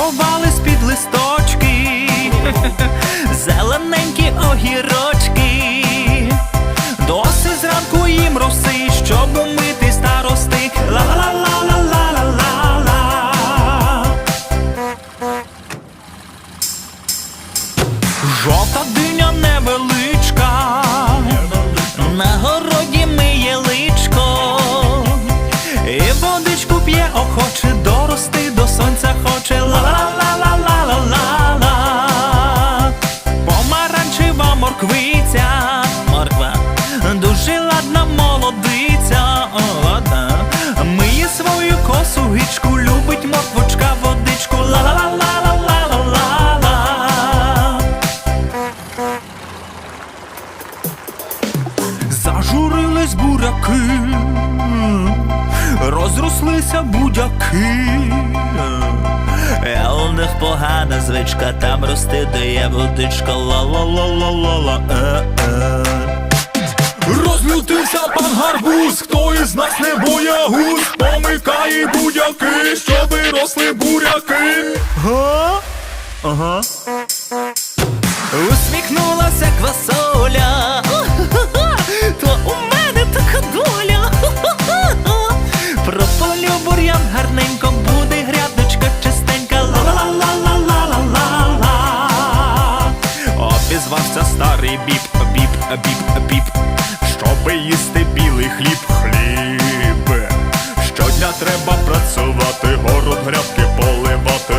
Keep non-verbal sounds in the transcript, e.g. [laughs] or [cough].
ховались під листочки, [laughs] зелененькі огірочки, доси зранку їм роси, щоб умити старости. Ла-ла-ла-ла-ла-ла-ла-ла Жовта диня невеличка. невеличка. На гору дуже ладна молодиця, ладна. Миє свою косу гичку, любить морквочка водичку. Ла-ла-ла-ла-ла-ла-ла. Зажурились буряки, розрослися будяки. Е, У них погана звичка, там рости, де є водичка, ла-ла-ла-ла-ла-ла. Е-е. Гарбуз, хто із нас не боягуз, помикає будяки, щоби росли буряки. Га? Усміхнулася квасоля. То у мене така доля. Прополю бур'ян гарненько буде грядочка чистенька. Ла-ла-ла-ла-ла-ла-ла. Обізвався старий біп, біп, біп, біп, щоби їсти треба працювати, город грядки поливати.